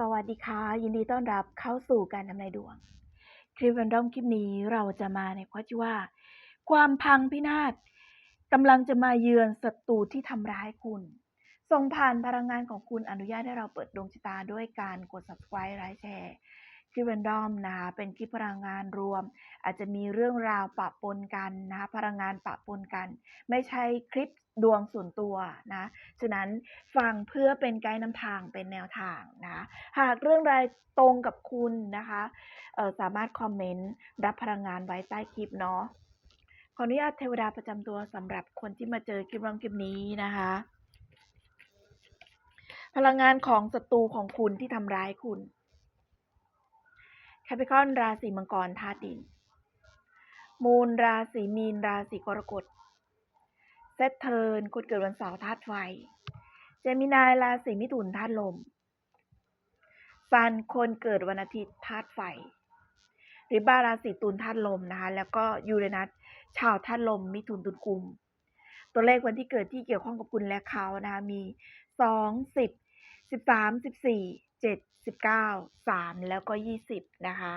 สวัสดีค่ะ ยินดีต้อนรับเข้าสู่การทำนายดวง คลิปวันดอมคลิปนี้เราจะมาในข้อที่ว่า ความพังพินาศกำลังจะมาเยือนศัตรูที่ทำร้ายคุณ ส่งผ่านพลังงานของคุณอนุญาตให้เราเปิดดวงชะตาด้วยการกด subscribe ไลค์แชร์ คลิปวันดอมนะคะเป็นคลิปพลังงานรวม อาจจะมีเรื่องราวปะปนกันนะคะพลังงานปะปนกัน ไม่ใช่คลิปดวงส่วนตัวนะฉะนั้นฟังเพื่อเป็นไกด์นำทางเป็นแนวทางนะหากเรื่องใดตรงกับคุณนะคะสามารถคอมเมนต์รับพลังงานไว้ใต้คลิปเนาะขออนุญาตเทวดาประจำตัวสำหรับคนที่มาเจอคลิปรองคลิปนี้นะคะพลังงานของศัตรูของคุณที่ทำร้ายคุณ แคปิคอนราศีมังกรธาตุดิน มูลราศีมีนราศีกรกฎเซตเทิร์นคนเกิดวันเสาร์ธาตุไฟ เจมินายราศีมิถุนธาตุลมซันคนเกิดวันอาทิตย์ธาตุไฟริบาราศีตุลธาตุลมนะคะแล้วก็ยูเรนัสชาวธาตุลม มิถุนตุลกุม ตัวเลขวันที่เกิดที่เกี่ยวข้องกับคุณและเขานะคะมีสองสิบสิบสามสิบสี่เจ็ด สิบเก้าสามแล้วก็ยี่สิบนะคะ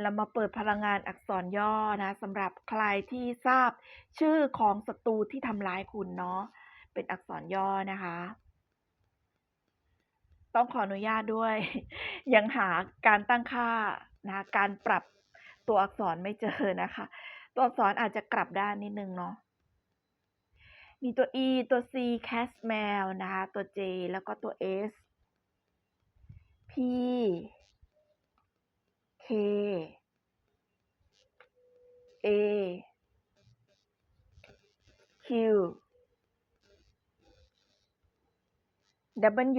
เรามาเปิดพลังงานอักษรย่อนะสำหรับใครที่ทราบชื่อของศัตรูที่ทำร้ายคุณเนาะเป็นอักษรย่อนะคะ ต้องขออนุญาตด้วย ยังหาการตั้งค่านะคะการปรับตัวอักษรไม่เจอนะคะ ตัวอักษรอาจจะกลับด้านนิดนึงเนาะ มีตัว e ตัว c cat mail นะคะ ตัว j แล้วก็ตัว s p k a q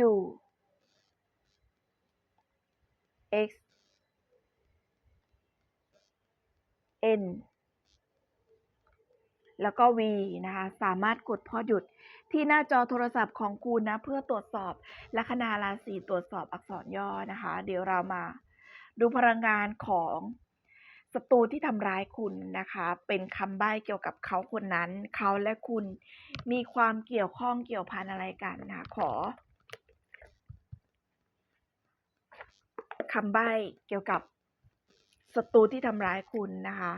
w x n แล้วก็ V นะคะ สามารถกดพอหยุดที่หน้าจอโทรศัพท์ของคุณนะ เพื่อตรวจสอบลัคนาราศีตรวจสอบอักษรย่อนะคะ เดี๋ยวเรามาดูพลังงานของศัตรูที่ทำร้ายคุณนะคะ เป็นคำใบ้เกี่ยวกับเขาคนนั้น เขาและคุณมีความเกี่ยวข้องเกี่ยวพันอะไรกันนะขอคำใบ้เกี่ยวกับศัตรูที่ทำร้ายคุณนะคะ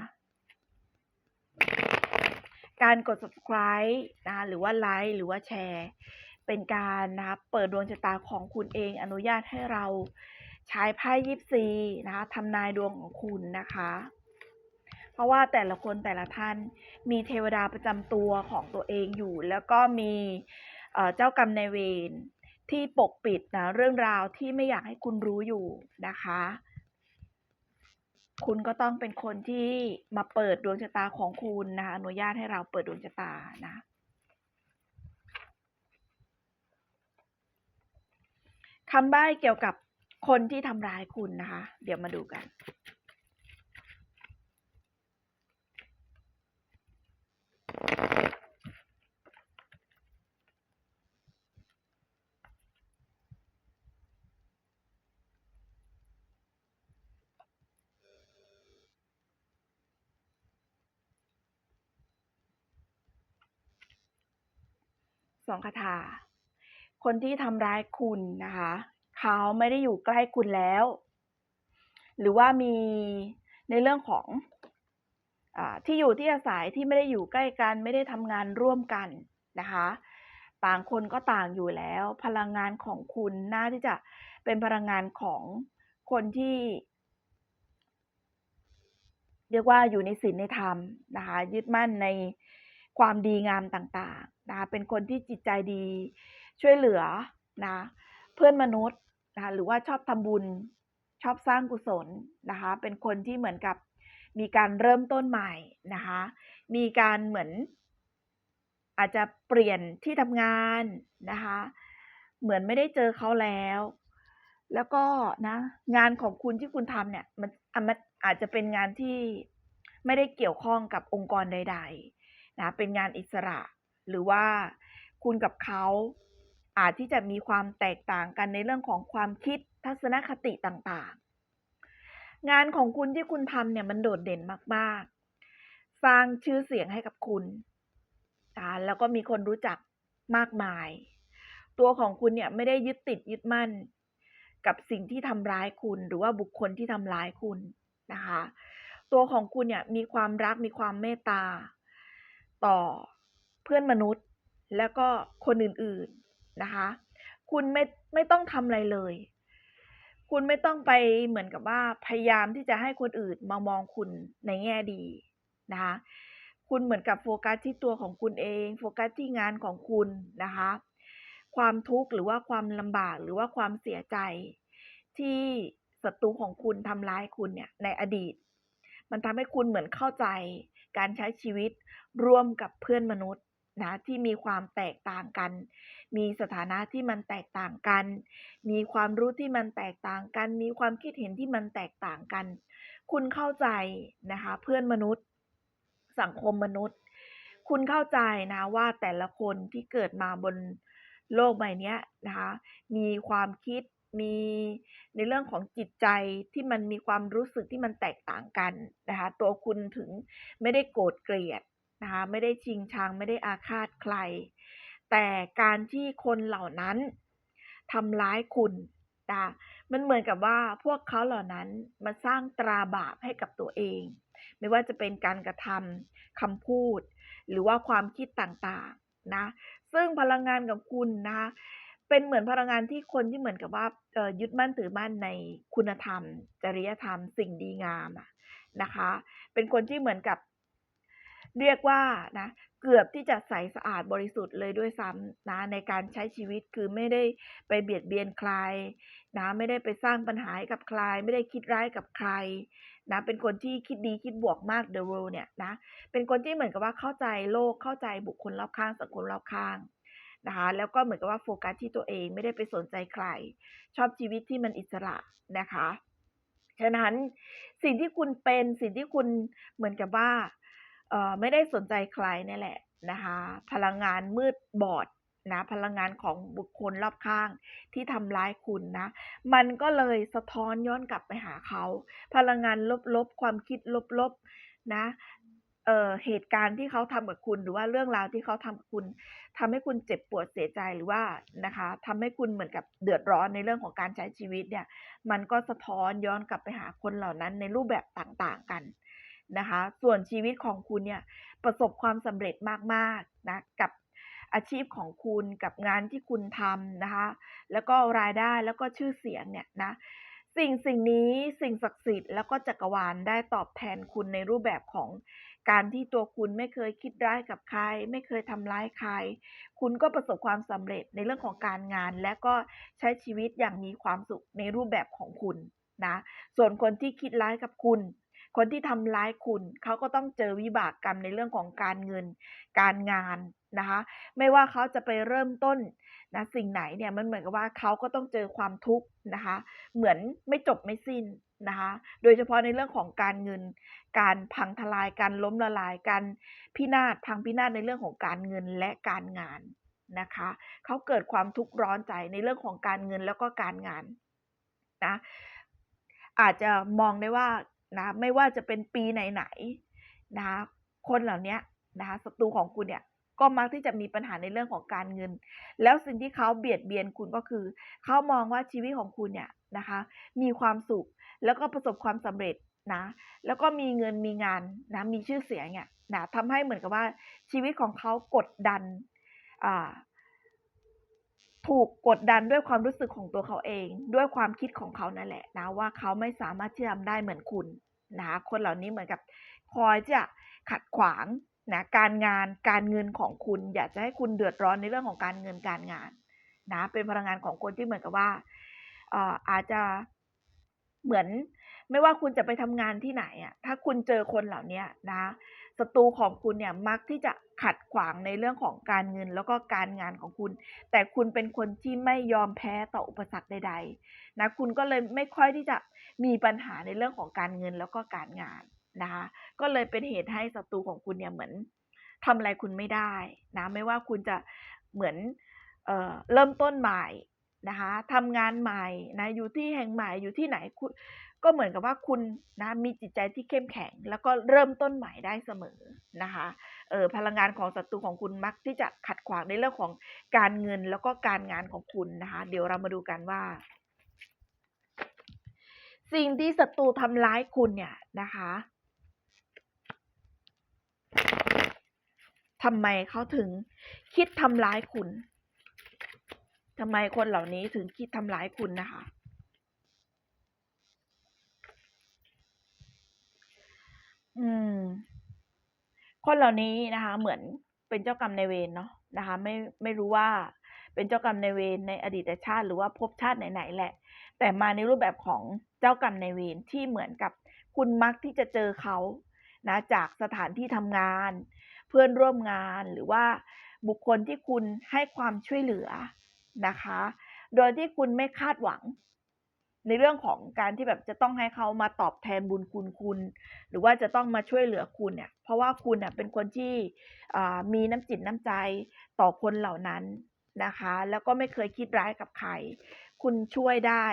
การกด subscribe นะคะหรือว่าไลค์หรือว่าแชร์ เป็นการนะคะเปิดดวงชะตาของคุณเองอนุญาตให้เราใช้ไพ่ยิปซีนะคะทำนายดวงของคุณนะคะ เพราะว่าแต่ละคนแต่ละท่านมีเทวดาประจำตัวของตัวเองอยู่ แล้วก็มีเอ่อเจ้ากรรมนายเวรที่ปกปิดนะเรื่องราวที่ไม่อยากให้คุณรู้อยู่นะคะ คุณก็ต้องเป็นคนที่มาเปิดดวงชะตาของคุณนะคะอนุญาตให้เราเปิดดวงชะตานะคำใบ้เกี่ยวกับคนที่ทำร้ายคุณนะคะ เดี๋ยวมาดูกัน สองคาถา คนที่ทำร้ายคุณนะคะ เขาไม่ได้อยู่ใกล้คุณแล้ว หรือว่ามีในเรื่องของอที่อยู่ที่อาศัยที่ไม่ได้อยู่ใกล้กัน ไม่ได้ทำงานร่วมกันนะคะ ต่างคนก็ต่างอยู่แล้ว พลังงานของคุณน่าที่จะเป็นพลังงานของคนที่เรียกว่าอยู่ในศีลในธรรมนะคะ ยึดมั่นในความดีงามต่าง นะเป็นคนที่จิตใจดีช่วยเหลือนะเพื่อนมนุษย์นะหรือว่าชอบทำบุญชอบสร้างกุศลนะคะเป็นคนที่เหมือนกับมีการเริ่มต้นใหม่นะคะมีการเหมือน อาจจะเปลี่ยนที่ทำงานนะคะเหมือนไม่ได้เจอเขาแล้ว แล้วก็นะงานของคุณที่คุณทำเนี่ยมันมันอาจจะเป็นงานที่ไม่ได้เกี่ยวข้องกับองค์กรใด ๆนะเป็นงานอิสระ หรือว่าคุณกับเขาอาจที่จะมีความแตกต่างกันในเรื่องของความคิดทัศนคติต่างๆ งานของคุณที่คุณทำเนี่ยมันโดดเด่นมากๆ สร้างชื่อเสียงให้กับคุณแล้วก็มีคนรู้จักมากมาย ตัวของคุณเนี่ยไม่ได้ยึดติดยึดมั่น กับสิ่งที่ทำร้ายคุณหรือว่าบุคคลที่ทำร้ายคุณนะคะ ตัวของคุณเนี่ยมีความรักมีความเมตตา ต่อ เพื่อนมนุษย์แล้วก็คนอื่นๆนะคะ คุณไม่ไม่ต้องทำอะไรเลย คุณไม่ต้องไปเหมือนกับว่าพยายามที่จะให้คนอื่นมามองคุณในแง่ดีนะคะคุณเหมือนกับโฟกัสที่ตัวของคุณเอง โฟกัสที่งานของคุณนะคะ ความทุกข์หรือว่าความลำบากหรือว่าความเสียใจ ที่ศัตรูของคุณทำร้ายคุณเนี่ยในอดีต มันทำให้คุณเหมือนเข้าใจการใช้ชีวิตร่วมกับเพื่อนมนุษย์ นะที่มีความแตกต่างกัน มีสถานะที่มันแตกต่างกัน มีความรู้ที่มันแตกต่างกัน มีความคิดเห็นที่มันแตกต่างกัน คุณเข้าใจนะคะเพื่อนมนุษย์ สังคมมนุษย์ คุณเข้าใจนะว่าแต่ละคนที่เกิดมาบนโลกใบนี้นะคะมีความคิดมีในเรื่องของจิตใจที่มันมีความรู้สึกที่มันแตกต่างกันนะคะตัวคุณถึงไม่ได้โกรธเกลียด นะคะไม่ได้ชิงชังไม่ได้อาฆาตใคร แต่การที่คนเหล่านั้นทำร้ายคุณนะมันเหมือนกับว่าพวกเขาเหล่านั้นมาสร้างตราบาปให้กับตัวเอง ไม่ว่าจะเป็นการกระทำคำพูด หรือว่าความคิดต่างๆนะซึ่งพลังงานของคุณนะคะเป็นเหมือนพลังงานที่คนที่เหมือนกับว่ายึดมั่นถือมั่นในคุณธรรม จริยธรรม สิ่งดีงามนะคะ เป็นคนที่เหมือนกับ เรียกว่านะเกือบที่จะใสสะอาดบริสุทธิ์เลยด้วยซ้ำนะในการใช้ชีวิตคือไม่ได้ไปเบียดเบียนใครนะไม่ได้ไปสร้างปัญหาให้กับใคร ไม่ได้คิดร้ายกับใครนะเป็นคนที่คิดดีคิดบวกมาก The World เนี่ยนะเป็นคนที่เหมือนกับว่าเข้าใจโลกเข้าใจบุคคลรอบข้างสังคมรอบข้างนะคะแล้วก็เหมือนกับว่าโฟกัสที่ตัวเองไม่ได้ไปสนใจใคร ชอบชีวิตที่มันอิสระนะคะฉะนั้นสิ่งที่คุณเป็นสิ่งที่คุณเหมือนกับว่า ไม่ได้สนใจใครนี่แหละนะคะพลังงานมืดบอดนะพลังงานของบุคคลรอบข้างที่ทำร้ายคุณนะ มันก็เลยสะท้อนย้อนกลับไปหาเขา พลังงานลบๆ ความคิดลบๆนะเเหตุการณ์ที่เขาทำกับคุณหรือว่าเรื่องราวที่เขาทำกับคุณทำให้คุณเจ็บปวดเสียใจหรือว่านะคะทำให้คุณเหมือนกับเดือดร้อนในเรื่องของการใช้ชีวิตเนี่ย มันก็สะท้อนย้อนกลับไปหาคนเหล่านั้นในรูปแบบต่างๆกัน นะคะ ส่วนชีวิตของคุณเนี่ยประสบความสำเร็จมากๆนะกับอาชีพของคุณกับงานที่คุณทำนะคะ แล้วก็รายได้แล้วก็ชื่อเสียงเนี่ยนะสิ่งสิ่งนี้สิ่งศักดิ์สิทธิ์แล้วก็จักรวาลได้ตอบแทนคุณในรูปแบบของการที่ตัวคุณไม่เคยคิดร้ายกับใคร ไม่เคยทำร้ายใคร คุณก็ประสบความสำเร็จในเรื่องของการงาน และก็ใช้ชีวิตอย่างมีความสุขในรูปแบบของคุณนะส่วนคนที่คิดร้ายกับคุณ คนที่ทำร้ายคุณ เขาก็ต้องเจอวิบากกรรมในเรื่องของการเงิน การงานนะคะ ไม่ว่าเขาจะไปเริ่มต้นนะสิ่งไหนเนี่ยมันเหมือนกับว่าเขาก็ต้องเจอความทุกข์นะคะ เหมือนไม่จบไม่สิ้นนะคะ โดยเฉพาะในเรื่องของการเงิน การพังทลาย การล้มละลาย การพินาศ พังพินาศในเรื่องของการเงินและการงานนะคะ เขาเกิดความทุกข์ร้อนใจในเรื่องของการเงินแล้วก็การงานนะ อาจจะมองได้ว่า นะไม่ว่าจะเป็นปีไหนๆนะคนเหล่านี้นะคะศัตรูของคุณเนี่ยก็มักที่จะมีปัญหาในเรื่องของการเงิน แล้วสิ่งที่เขาเบียดเบียนคุณก็คือ เขามองว่าชีวิตของคุณเนี่ยนะคะ มีความสุขแล้วก็ประสบความสำเร็จนะ แล้วก็มีเงินมีงานนะมีชื่อเสียงเนี่ยนะทำให้เหมือนกับว่าชีวิตของเขากดดันอ่า ถูกกดดันด้วยความรู้สึกของตัวเขาเอง ด้วยความคิดของเขานั่นแหละนะว่าเขาไม่สามารถที่จะทำได้เหมือนคุณนะคะคนเหล่านี้เหมือนกับคอยจะขัดขวางนะการงานการเงินของคุณ อยากจะให้คุณเดือดร้อนในเรื่องของการเงินการงานนะเป็นพลังงานของคนที่เหมือนกับว่าอาจจะเหมือนไม่ว่าคุณจะไปทำงานที่ไหนอะถ้าคุณเจอคนเหล่าเนี้ยนะ ศัตรูของคุณเนี่ยมักที่จะขัดขวางในเรื่องของการเงินแล้วก็การงานของคุณ แต่คุณเป็นคนที่ไม่ยอมแพ้ต่ออุปสรรคใดๆนะคุณก็เลยไม่ค่อยที่จะมีปัญหาในเรื่องของการเงินแล้วก็การงานนะคะก็เลยเป็นเหตุให้ศัตรูของคุณเนี่ยเหมือนทำอะไรคุณไม่ได้นะไม่ว่าคุณจะเหมือนเออเริ่มต้นใหม่นะคะทำงานใหม่นะอยู่ที่แห่งใหม่อยู่ที่ไหนคุณ ก็เหมือนกับว่าคุณนะมีจิตใจที่เข้มแข็ง แล้วก็เริ่มต้นใหม่ได้เสมอนะคะเออพลังงานของศัตรูของคุณมักที่จะขัดขวางในเรื่องของการเงินแล้วก็การงานของคุณนะคะ เดี๋ยวเรามาดูกันว่า สิ่งที่ศัตรูทำร้ายคุณเนี่ยนะคะทำไมเขาถึงคิดทำร้ายคุณทำไมคนเหล่านี้ถึงคิดทำร้ายคุณนะคะ อืม คนเหล่านี้นะคะ เหมือนเป็นเจ้ากรรมนายเวรเนาะนะคะ ไม่ไม่รู้ว่าเป็นเจ้ากรรมนายเวรในอดีตชาติ หรือว่าภพชาติไหนๆแหละ แต่มาในรูปแบบของเจ้ากรรมนายเวรที่เหมือนกับคุณมักที่จะเจอเขานะ จากสถานที่ทำงาน เพื่อนร่วมงานหรือว่าบุคคลที่คุณให้ความช่วยเหลือนะคะ โดยที่คุณไม่คาดหวัง ในเรื่องของการที่แบบจะต้องให้เขามาตอบแทนบุญคุณคุณ หรือว่าจะต้องมาช่วยเหลือคุณเนี่ย เพราะว่าคุณเน่ยเป็นคนที่มีน้ำจิตน้ำใจต่อคนเหล่านั้นนะคะ แล้วก็ไม่เคยคิดร้ายกับใคร คุณช่วยได้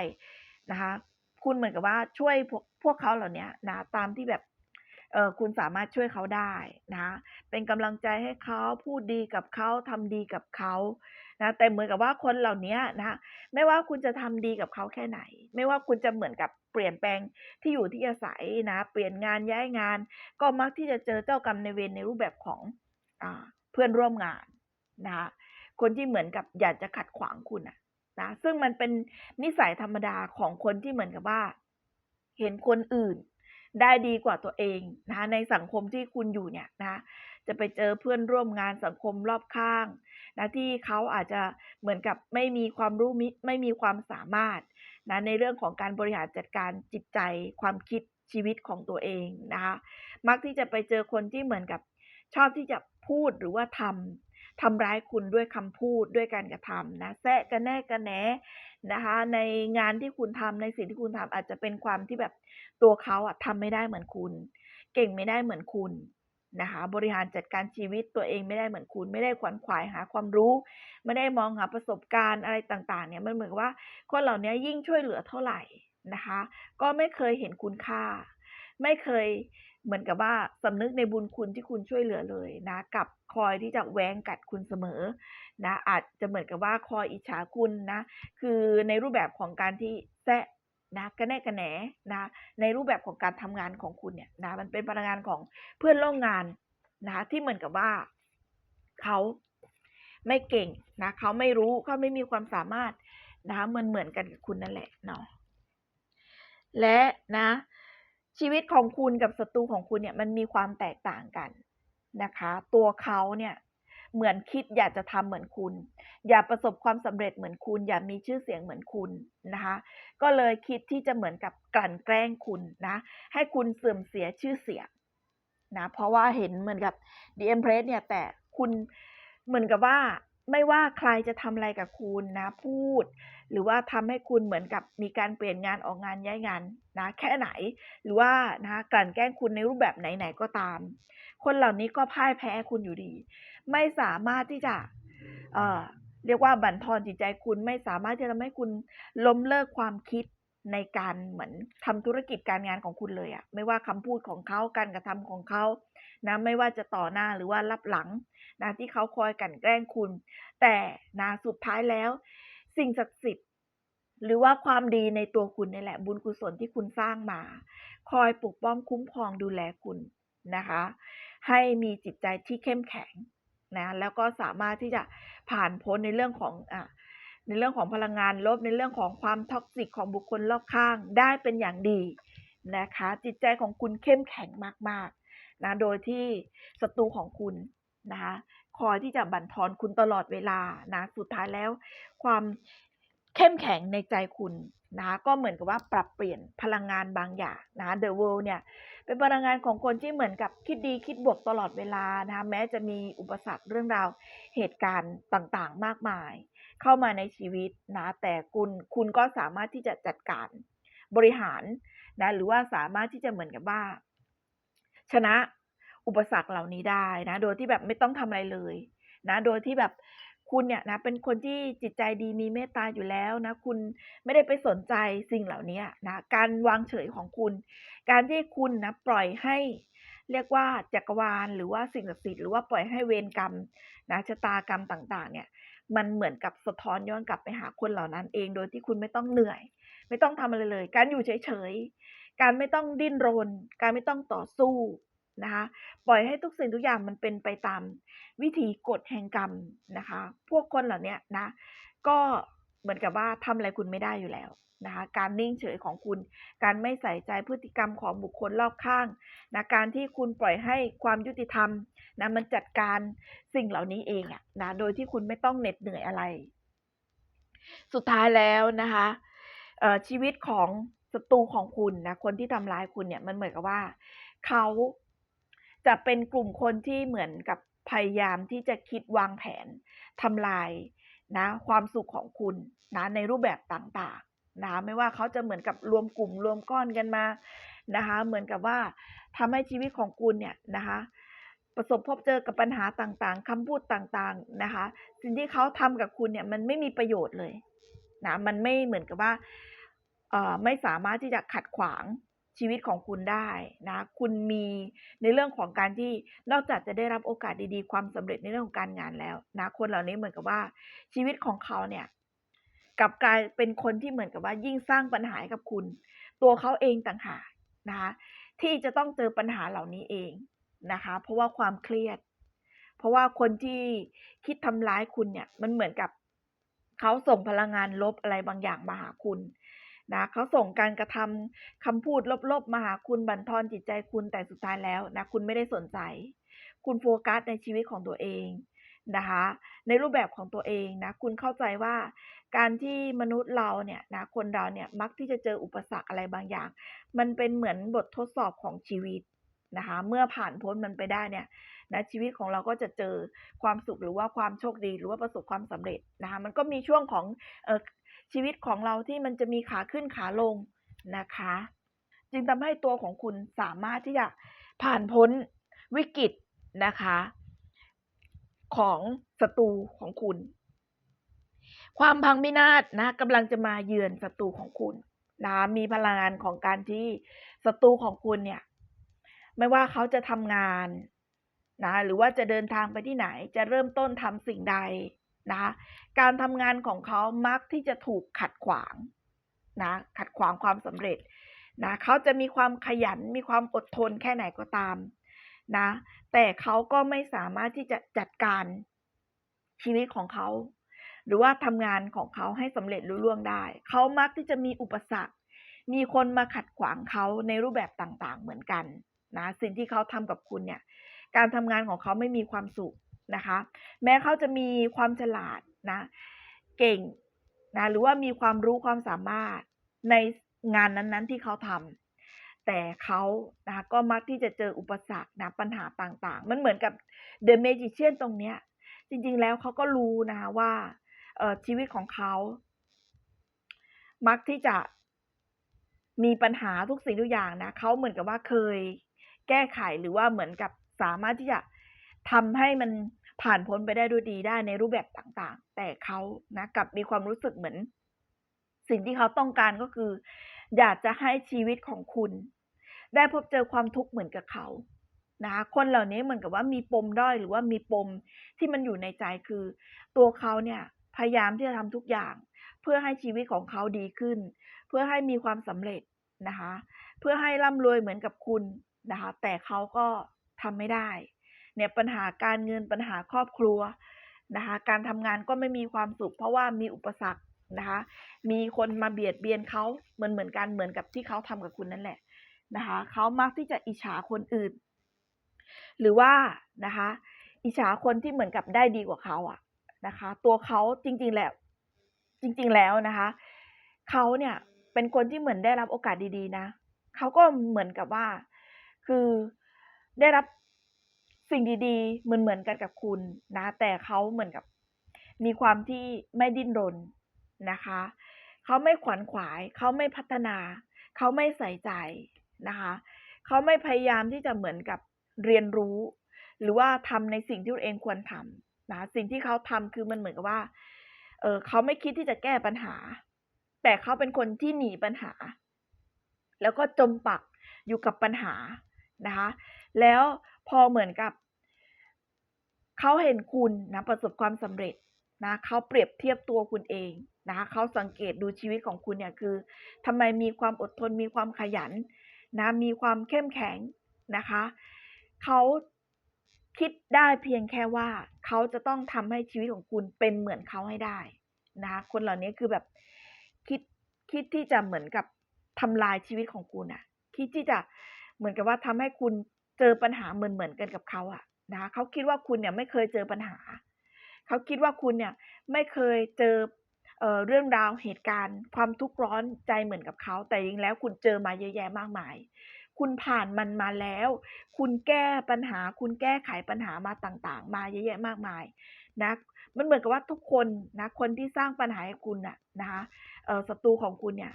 นะคะ คุณเหมือนกับว่าช่วยพวกพวกเขาเหล่านี้นะตามที่แบบ ออคุณสามารถช่วยเขาได้นะ เป็นกำลังใจให้เขาพูดดีกับเขาทำดีกับเขานะแต่เหมือนกับว่าคนเหล่านี้นะไม่ว่าคุณจะทำดีกับเขาแค่ไหน ไม่ว่าคุณจะเหมือนกับเปลี่ยนแปลงที่อยู่ที่อาศัยนะ เปลี่ยนงานย้ายงาน ก็มักที่จะเจอเจ้ากรรมในเวรในรูปแบบของอเพื่อนร่วมงานนะคะคนที่เหมือนกับอยากจะขัดขวางคุณอะนะซึ่งมันเป็นนิสัยธรรมดาของคนที่เหมือนกับว่า เห็นคนอื่น ได้ดีกว่าตัวเองนะคะในสังคมที่คุณอยู่เนี่ยนะจะไปเจอเพื่อนร่วมงานสังคมรอบข้างนะที่เขาอาจจะเหมือนกับไม่มีความรู้มิไม่มีความสามารถนะในเรื่องของการบริหารจัดการจิตใจความคิดชีวิตของตัวเองนะคะมักที่จะไปเจอคนที่เหมือนกับชอบที่จะพูดหรือว่าทำ ทำร้ายคุณด้วยคำพูดด้วยการกระทำนะแซะกันแน่กันแหนนะคะ ในงานที่คุณทำในสิ่งที่คุณทำอาจจะเป็นความที่แบบตัวเขาอะทำไม่ได้เหมือนคุณ เก่งไม่ได้เหมือนคุณนะคะบริหารจัดการชีวิตตัวเองไม่ได้เหมือนคุณไม่ได้ขวนขวายหาความรู้ ไม่ได้มองหาประสบการณ์อะไรต่างๆเนี่ยมันเหมือนว่าคนเหล่านี้ยิ่งช่วยเหลือเท่าไหร่นะคะ ก็ไม่เคยเห็นคุณค่า ไม่เคย เหมือนกับว่าสำนึกในบุญคุณที่คุณช่วยเหลือเลยนะกับคอยที่จะแหวงกัดคุณเสมอนะอาจจะเหมือนกับว่าคอยอิจฉาคุณนะคือในรูปแบบของการที่แซะนะกระแนะกระแหนนะในรูปแบบของการทำงานของคุณเนี่ยนะมันเป็นพลังงานของเพื่อนร่วมงานนะที่เหมือนกับว่าเขาไม่เก่งนะเขาไม่รู้เขาไม่มีความสามารถนะคะเหมือนเหมือนกันกับคุณนั่นแหละเนาะและนะ ชีวิตของคุณกับศัตรูของคุณเนี่ยมันมีความแตกต่างกันนะคะ ตัวเขาเนี่ยเหมือนคิดอยากจะทำเหมือนคุณ อยากประสบความสำเร็จเหมือนคุณ อยากมีชื่อเสียงเหมือนคุณนะคะ ก็เลยคิดที่จะเหมือนกับกลั่นแกล้งคุณนะ ให้คุณเสื่อมเสียชื่อเสียงนะ เพราะว่าเห็นเหมือนกับ The Empress เนี่ยแต่คุณเหมือนกับว่า ไม่ว่าใครจะทำอะไรกับคุณนะพูด หรือว่าทำให้คุณเหมือนกับมีการเปลี่ยนงานออกงานย้ายงานนะแค่ไหน หรือว่านะกลั่นแกล้งคุณในรูปแบบไหนๆก็ตาม คนเหล่านี้ก็พ่ายแพ้คุณอยู่ดี ไม่สามารถที่จะเอ่อเรียกว่าบั่นทอนจิตใจคุณไม่สามารถที่จะทำให้คุณล้มเลิกความคิด ในการเหมือนทำธุรกิจการงานของคุณเลยอะไม่ว่าคำพูดของเขาการกระทำของเขานะไม่ว่าจะต่อหน้าหรือว่ารับหลังนะที่เขาคอยกันแกล้งคุณ แต่นะสุดท้ายแล้ว สิ่งศักดิ์สิทธิ์หรือว่าความดีในตัวคุณนี่แหละ บุญกุศลที่คุณสร้างมา คอยปกป้องคุ้มครองดูแลคุณนะคะ ให้มีจิตใจที่เข้มแข็งนะแล้วก็สามารถที่จะผ่านพ้นในเรื่องของอะ ในเรื่องของพลังงานลบในเรื่องของความท็อกซิกของบุคคลรอบข้างได้เป็นอย่างดีนะคะ จิตใจของคุณเข้มแข็งมากๆนะโดยที่ศัตรูของคุณนะคะคอยที่จะบั่นทอนคุณตลอดเวลานะสุดท้ายแล้ว ความเข้มแข็งในใจคุณนะคะก็เหมือนกับว่าปรับเปลี่ยนพลังงานบางอย่างนะ The World เนี่ยเป็นพลังงานของคนที่เหมือนกับคิดดีคิดบวกตลอดเวลานะคะแม้จะมีอุปสรรคเรื่องราวเหตุการณ์ต่างๆ มากมาย เข้ามาในชีวิตนะแต่คุณคุณก็สามารถที่จะจัดการบริหารนะหรือว่าสามารถที่จะเหมือนกับว่า ชนะอุปสรรคเหล่านี้ได้นะโดยที่แบบไม่ต้องทำอะไรเลยนะโดยที่แบบคุณเนี่ยนะเป็นคนที่จิตใจดีมีเมตตาอยู่แล้วนะคุณไม่ได้ไปสนใจสิ่งเหล่านี้นะการวางเฉยของคุณ การที่คุณนะปล่อยให้เรียกว่าจักรวาลหรือว่าสิ่งศักดิ์สิทธิ์หรือว่าปล่อยให้เวรกรรมนะชะตากรรมต่าง ๆ เนี่ย มันเหมือนกับสะท้อนย้อนกลับไปหาคนเหล่านั้นเอง โดยที่คุณไม่ต้องเหนื่อย ไม่ต้องทำอะไรเลย การอยู่เฉยๆ การไม่ต้องดิ้นรน การไม่ต้องต่อสู้นะคะ ปล่อยให้ทุกสิ่งทุกอย่างมันเป็นไปตาม วิถีกฎแห่งกรรมนะคะ พวกคนเหล่านี้นะ ก็เหมือนกับว่าทำอะไรคุณไม่ได้อยู่แล้วนะคะ การนิ่งเฉยของคุณ การไม่ใส่ใจพฤติกรรมของบุคคลรอบข้างนะการที่คุณปล่อยให้ความยุติธรรม นะมันจัดการสิ่งเหล่านี้เองอะนะโดยที่คุณไม่ต้องเหน็ดเหนื่อยอะไร สุดท้ายแล้วนะคะชีวิตของศัตรูของคุณนะคนที่ทำร้ายคุณเนี่ยมันเหมือนกับว่าเขาจะเป็นกลุ่มคนที่เหมือนกับพยายามที่จะคิดวางแผนทำลายนะความสุขของคุณนะในรูปแบบต่างๆนะคะไม่ว่าเขาจะเหมือนกับรวมกลุ่มรวมก้อนกันมานะคะเหมือนกับว่าทำให้ชีวิตของคุณเนี่ยนะคะ ประสบพบเจอกับปัญหาต่างๆคำพูดต่างๆนะคะ สิ่งที่เขาทำกับคุณเนี่ยมันไม่มีประโยชน์เลยนะมันไม่เหมือนกับว่าไม่สามารถที่จะขัดขวางชีวิตของคุณได้นะ คุณมีในเรื่องของการที่นอกจากจะได้รับโอกาสดีๆ ความสำเร็จในเรื่องของการงานแล้วนะคนเหล่านี้เหมือนกับว่าชีวิตของเขาเนี่ยกลับกลายเป็นคนที่เหมือนกับว่ายิ่งสร้างปัญหาให้กับคุณ ตัวเขาเองต่างหากนะคะที่จะต้องเจอปัญหาเหล่านี้เอง นะคะ เพราะว่าความเครียด เพราะว่าคนที่คิดทำร้ายคุณเนี่ย มันเหมือนกับเขาส่งพลังงานลบอะไรบางอย่างมาหาคุณนะเขาส่งการกระทำคำพูดลบๆมาหาคุณบั่นทอนจิตใจคุณแต่สุดท้ายแล้วนะคุณไม่ได้สนใจ คุณโฟกัสในชีวิตของตัวเองนะคะ ในรูปแบบของตัวเองนะคุณเข้าใจว่าการที่มนุษย์เราเนี่ยนะคนเราเนี่ยมักที่จะเจออุปสรรคอะไรบางอย่าง มันเป็นเหมือนบททดสอบของชีวิต นะคะ เมื่อผ่านพ้นมันไปได้เนี่ยนะชีวิตของเราก็จะเจอความสุขหรือว่าความโชคดีหรือว่าประสบความสำเร็จนะคะมันก็มีช่วงของเออชีวิตของเราที่มันจะมีขาขึ้นขาลงนะคะ จึงทำให้ตัวของคุณสามารถที่จะผ่านพ้นวิกฤตนะคะ ของศัตรูของคุณ ความพังพินาศนะกำลังจะมาเยือนศัตรูของคุณนะคะมีพลังงานของการที่ศัตรูของคุณเนี่ย ไม่ว่าเขาจะทำงานนะหรือว่าจะเดินทางไปที่ไหนจะเริ่มต้นทำสิ่งใดนะการทำงานของเขามักที่จะถูกขัดขวางนะขัดขวางความสำเร็จนะเขาจะมีความขยันมีความอดทนแค่ไหนก็ตามนะแต่เขาก็ไม่สามารถที่จะจัดการชีวิตของเขา หรือว่าทำงานของเขาให้สำเร็จลุล่วงได้ เขามักที่จะมีอุปสรรค มีคนมาขัดขวางเขาในรูปแบบต่างๆเหมือนกัน นะสิ่งที่เขาทำกับคุณเนี่ยการทำงานของเขาไม่มีความสุขนะคะ แม้เขาจะมีความฉลาดนะเก่งนะหรือว่ามีความรู้ความสามารถในงานนั้นๆที่เขาทำแต่เขานะคะก็มักที่จะเจออุปสรรคนะปัญหาต่างๆ มันเหมือนกับ The Magician ตรงเนี้ยจริงๆแล้วเขาก็รู้นะคะว่าเชีวิตของเขา มักที่จะมีปัญหาทุกสิ่งทุกอย่างนะเขาเหมือนกับว่าเคย แก้ไขหรือว่าเหมือนกับสามารถที่จะทำให้มันผ่านพ้นไปได้ด้วยดีได้ในรูปแบบต่างๆ แต่เขานะกับมีความรู้สึกเหมือน สิ่งที่เขาต้องการก็คือ อยากจะให้ชีวิตของคุณ ได้พบเจอความทุกข์เหมือนกับเขานะคะคนเหล่านี้เหมือนกับว่ามีปมด้อยหรือว่ามีปมที่มันอยู่ในใจคือ ตัวเขาเนี่ยพยายามที่จะทำทุกอย่าง เพื่อให้ชีวิตของเขาดีขึ้น เพื่อให้มีความสำเร็จนะคะ เพื่อให้ร่ำรวยเหมือนกับคุณ นะคะ แต่เขาก็ทำไม่ได้ เนี่ยปัญหาการเงินปัญหาครอบครัวนะคะ การทำงานก็ไม่มีความสุข เพราะว่ามีอุปสรรคนะคะ มีคนมาเบียดเบียนเขาเหมือนเหมือนกันเหมือนกับที่เขาทำกับคุณนั่นแหละนะคะเขามักที่จะอิจฉาคนอื่น หรือว่านะคะ อิจฉาคนที่เหมือนกับได้ดีกว่าเขาอะนะคะ ตัวเขาจริงๆแล้วจริง ๆแล้วนะคะเขาเนี่ยเป็นคนที่เหมือนได้รับโอกาสดีๆนะเขาก็เหมือนกับว่า คือได้รับสิ่งดีๆ เหมือนๆกันกับคุณนะ แต่เขาเหมือนกับมีความที่ไม่ดิ้นรนนะคะ เขาไม่ขวนขวาย เขาไม่พัฒนา เขาไม่ใส่ใจนะคะ เขาไม่พยายามที่จะเหมือนกับเรียนรู้ หรือว่าทำในสิ่งที่ตัวเองควรทนะ สิ่งที่เขาทำคือมันเหมือนกับว่า เออเขาไม่คิดที่จะแก้ปัญหา แต่เขาเป็นคนที่หนีปัญหา แล้วก็จมปักอยู่กับปัญหา นะคะ แล้วพอเหมือนกับเขาเห็นคุณนะประสบความสำเร็จนะเขาเปรียบเทียบตัวคุณเองนะคะเขาสังเกตดูชีวิตของคุณเนี่ยคือทำไมมีความอดทนมีความขยันนะมีความเข้มแข็งนะคะเขาคิดได้เพียงแค่ว่าเขาจะต้องทำให้ชีวิตของคุณเป็นเหมือนเขาให้ได้นะคะคนเหล่านี้คือแบบคิดคิดที่จะเหมือนกับทำลายชีวิตของคุณอะคิดที่จะ เหมือนกับว่าทำให้คุณเจอปัญหาเหมือนเหมือนกันกับเขาอะนะคะเขาคิดว่าคุณเนี่ยไม่เคยเจอปัญหา เขาคิดว่าคุณเนี่ยไม่เคยเจอเออเรื่องราวเหตุการณ์ ความทุกข์ร้อนใจเหมือนกับเขา แต่จริงแล้วคุณเจอมาเยอะแยะมากมาย คุณผ่านมันมาแล้ว คุณแก้ปัญหา คุณแก้ไขปัญหามาต่างๆ มาเยอะแยะมากมายนะมันเหมือนกับว่าทุกคนนะคนที่สร้างปัญหาให้คุณนะนะคะศัตรูของคุณเนี่ย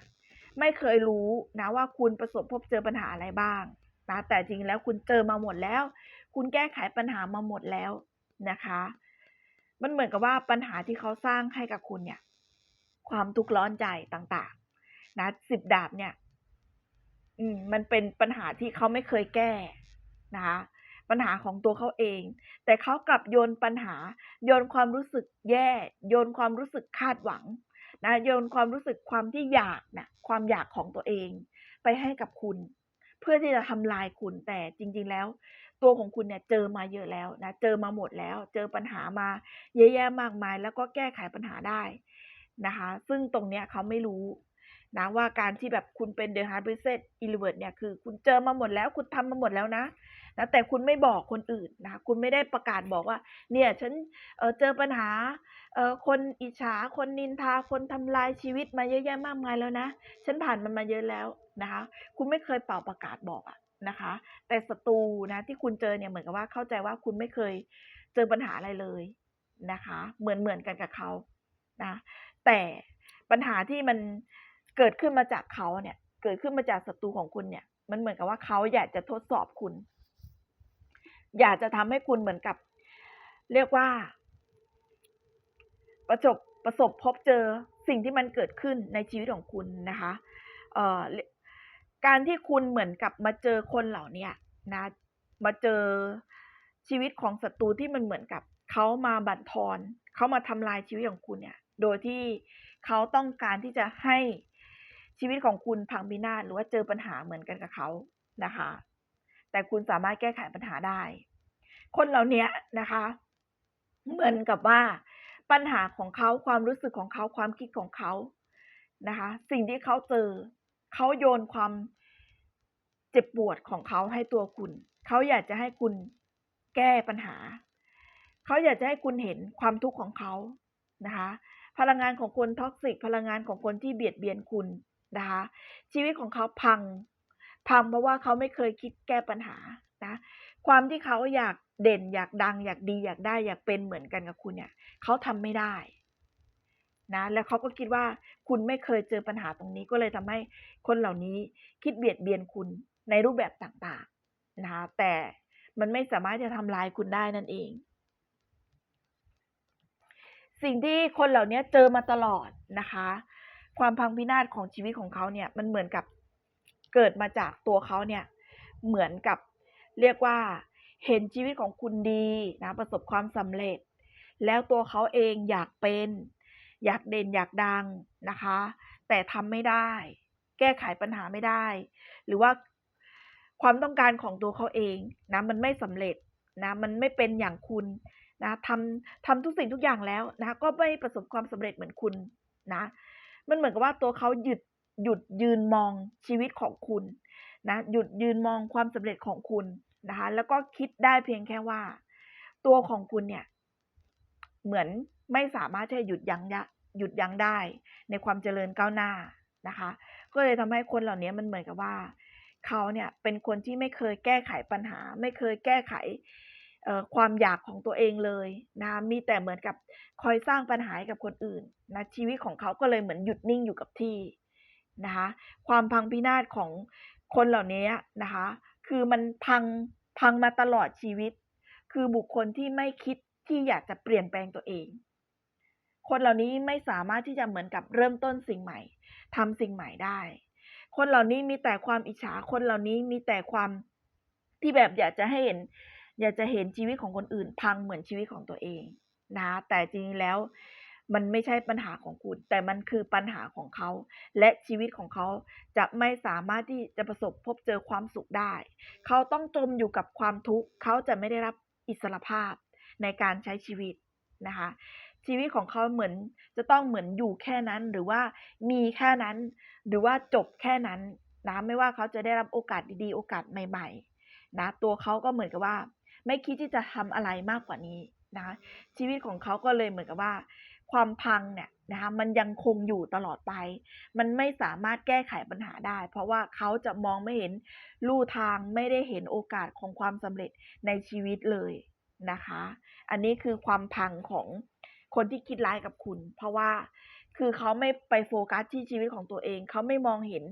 ไม่เคยรู้นะว่าคุณประสบพบเจอปัญหาอะไรบ้างนะแต่จริงแล้วคุณเจอมาหมดแล้ว คุณแก้ไขปัญหามาหมดแล้วนะคะ มันเหมือนกับว่าปัญหาที่เขาสร้างให้กับคุณเนี่ย ความทุกข์ร้อนใจต่างๆ นะสิบดาบเนี่ย อืม มันเป็นปัญหาที่เขาไม่เคยแก้นะคะปัญหาของตัวเขาเอง แต่เขากลับโยนปัญหา โยนความรู้สึกแย่ โยนความรู้สึกคาดหวัง นะโยนความรู้สึกความที่อยากนะความอยากของตัวเอง ไปให้กับคุณ เพื่อที่จะทำลายคุณแต่จริง ๆแล้ว ตัวของคุณเนี่ยเจอมาเยอะแล้วนะเจอมาหมดแล้ว เจอปัญหามาเยอะแยะมากมาย แล้วก็แก้ไขปัญหาได้นะคะ ซึ่งตรงเนี้ยเขาไม่รู้ นะว่าการที่แบบคุณเป็น The Hard Reset i l l e v e r t เนี่ยคือคุณเจอมาหมดแล้วคุณทำมาหมดแล้วนะนะแต่คุณไม่บอกคนอื่นนะคุณไม่ได้ประกาศบอกว่า เนี่ยฉันเออเจอปัญหาเออคนอิจฉาคนนินทาคนทำลายชีวิตมาเยอะแยะมากมายแล้วนะ ฉันผ่านมันมาเยอะแล้วนะคะ คุณไม่เคยเป่าประกาศบอกอะนะคะ แต่ศัตรูนะที่คุณเจอเนี่ยเหมือนกับว่าเข้าใจว่าคุณไม่เคยเจอปัญหาอะไรเลยนะคะ เหมือนเหมือนกันกับเขานะแต่ปัญหาที่มัน เกิดขึ้นมาจากเขาเนี่ย เกิดขึ้นมาจากศัตรูของคุณเนี่ย มันเหมือนกับว่าเขาอยากจะทดสอบคุณ อยากจะทำให้คุณเหมือนกับ เรียกว่า ประสบประสบพบเจอสิ่งที่มันเกิดขึ้นในชีวิตของคุณนะคะเอ่อการที่คุณเหมือนกับมาเจอคนเหล่านี้นะ มาเจอชีวิตของศัตรูที่มันเหมือนกับเขามาบั่นทอนเขามาทำลายชีวิตของคุณเนี่ย โดยที่เขาต้องการที่จะให้ ชีวิตของคุณพังพินาศหรือว่าเจอปัญหาเหมือนกันกับเขานะคะ แต่คุณสามารถแก้ไขปัญหาได้ คนเหล่านี้นะคะ เหมือนกับว่าปัญหาของเขาความรู้สึกของเขาความคิดของเขานะคะ สิ่งที่เขาเจอ เขาโยนความเจ็บปวดของเขาให้ตัวคุณ เขาอยากจะให้คุณแก้ปัญหา เขาอยากจะให้คุณเห็นความทุกข์ของเขานะคะ พลังงานของคนท็อกซิก พลังงานของคนที่เบียดเบียนคุณ นะคะ ชีวิตของเขาพัง พังเพราะว่าเขาไม่เคยคิดแก้ปัญหานะความที่เขาอยากเด่นอยากดัง อยากดีอยากได้อยากเป็นเหมือนกันกับคุณเนี่ยเขาทำไม่ได้นะแล้วเขาก็คิดว่าคุณไม่เคยเจอปัญหาตรงนี้ก็เลยทำให้คนเหล่านี้คิดเบียดเบียนคุณในรูปแบบต่างๆนะคะแต่มันไม่สามารถจะทำลายคุณได้นั่นเอง สิ่งที่คนเหล่านี้เจอมาตลอดนะคะ ความพังพินาศของชีวิตของเขาเนี่ยมันเหมือนกับเกิดมาจากตัวเขาเนี่ยเหมือนกับเรียกว่าเห็นชีวิตของคุณดีนะประสบความสำเร็จ แล้วตัวเขาเองอยากเป็น อยากเด่นอยากดังนะคะ แต่ทำไม่ได้ แก้ไขปัญหาไม่ได้ หรือว่าความต้องการของตัวเขาเองนะมันไม่สำเร็จนะมันไม่เป็นอย่างคุณนะทำทำทุกสิ่งทุกอย่างแล้วนะก็ไม่ประสบความสำเร็จเหมือนคุณนะ มันเหมือนกับว่าตัวเขาหยุดหยุดยืนมองชีวิตของคุณนะหยุดยืนมองความสำเร็จของคุณนะคะ แล้วก็คิดได้เพียงแค่ว่า ตัวของคุณเนี่ย เหมือนไม่สามารถที่จะหยุดยั้งหยุดยั้งได้ ในความเจริญก้าวหน้านะคะ ก็เลยทำให้คนเหล่านี้มันเหมือนกับว่าเขาเนี่ยเป็นคนที่ไม่เคยแก้ไขปัญหา ไม่เคยแก้ไข ความอยากของตัวเองเลยนะมีแต่เหมือนกับคอยสร้างปัญหาให้กับคนอื่นนะชีวิตของเขาก็เลยเหมือนหยุดนิ่งอยู่กับที่นะคะความพังพินาศของคนเหล่านี้นะคะคือมันพังพังมาตลอดชีวิต คือบุคคลที่ไม่คิดที่อยากจะเปลี่ยนแปลงตัวเอง คนเหล่านี้ไม่สามารถที่จะเหมือนกับเริ่มต้นสิ่งใหม่ทำสิ่งใหม่ได้ คนเหล่านี้มีแต่ความอิจฉาคนเหล่านี้มีแต่ความที่แบบอยากจะให้เห็น อยากจะเห็นชีวิตของคนอื่นพังเหมือนชีวิตของตัวเองนะ แต่จริงๆแล้วมันไม่ใช่ปัญหาของคุณ แต่มันคือปัญหาของเขา และชีวิตของเขาจะไม่สามารถที่จะประสบพบเจอความสุขได้ เขาต้องจมอยู่กับความทุกข์ เขาจะไม่ได้รับอิสรภาพในการใช้ชีวิตนะคะ ชีวิตของเขาเหมือนจะต้องเหมือนอยู่แค่นั้นหรือว่ามีแค่นั้น หรือว่าจบแค่นั้นนะไม่ว่าเขาจะได้รับโอกาสดีๆ โอกาสใหม่ ๆ นะ ตัวเขาก็เหมือนกับว่า ไม่คิดที่จะทำอะไรมากกว่านี้นะชีวิตของเขาก็เลยเหมือนกับว่า ความพังเนี่ยนะคะมันยังคงอยู่ตลอดไป มันไม่สามารถแก้ไขปัญหาได้ เพราะว่าเขาจะมองไม่เห็นลู่ทางไม่ได้เห็นโอกาสของความสำเร็จในชีวิตเลยนะคะ อันนี้คือความพังของคนที่คิดร้ายกับคุณ เพราะว่าคือเขาไม่ไปโฟกัสที่ชีวิตของตัวเอง เขาไม่มองเห็น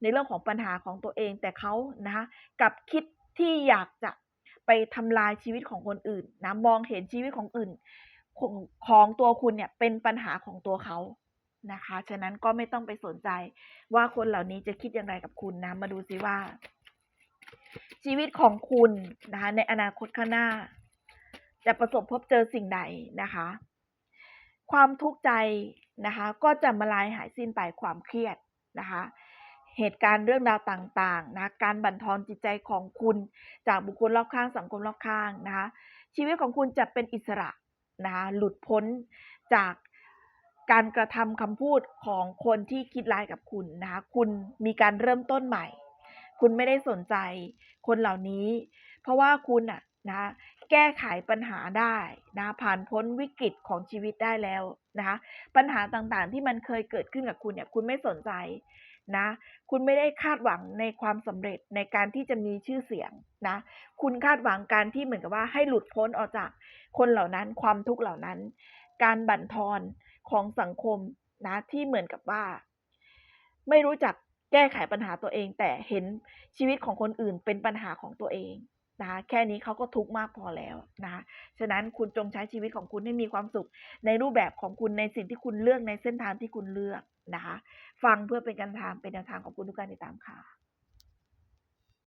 ในเรื่องของปัญหาของตัวเอง แต่เขานะคะกับคิดที่อยากจะ ไปทำลายชีวิตของคนอื่นนะมองเห็นชีวิตของอื่นของของตัวคุณเนี่ยเป็นปัญหาของตัวเขานะคะ ฉะนั้นก็ไม่ต้องไปสนใจว่าคนเหล่านี้จะคิดอย่างไรกับคุณนะ มาดูซิว่า ชีวิตของคุณนะคะ ในอนาคตข้างหน้า จะประสบพบเจอสิ่งใดนะคะ ความทุกข์ใจนะคะ ก็จะมาลายหายสิ้นไปความเครียดนะคะ เหตุการณ์เรื่องราวต่างๆนะการบั่นทอนจิตใจของคุณจากบุคคลรอบข้างสังคมรอบข้างนะคะชีวิตของคุณจะเป็นอิสระนะคะหลุดพ้นจากการกระทำคำพูดของคนที่คิดร้ายกับคุณนะคะคุณมีการเริ่มต้นใหม่ คุณไม่ได้สนใจคนเหล่านี้ เพราะว่าคุณอะนะแก้ไขปัญหาได้นะผ่านพ้นวิกฤตของชีวิตได้แล้วนะคะปัญหาต่างๆที่มันเคยเกิดขึ้นกับคุณเนี่ยคุณไม่สนใจ นะ คุณไม่ได้คาดหวังในความสำเร็จในการที่จะมีชื่อเสียงนะ คุณคาดหวังการที่เหมือนกับว่าให้หลุดพ้นออกจากคนเหล่านั้น ความทุกข์เหล่านั้น การบั่นทอนของสังคมนะที่เหมือนกับว่า ไม่รู้จักแก้ไขปัญหาตัวเอง แต่เห็นชีวิตของคนอื่นเป็นปัญหาของตัวเองนะคะแค่นี้เขาก็ทุกข์มากพอแล้วนะคะฉะนั้นคุณจงใช้ชีวิตของคุณให้มีความสุข ในรูปแบบของคุณในสิ่งที่คุณเลือกในเส้นทางที่คุณเลือก นะคะ ฟังเพื่อเป็นการทางเป็นแนวทางของคุณทุกการติดตามค่ะ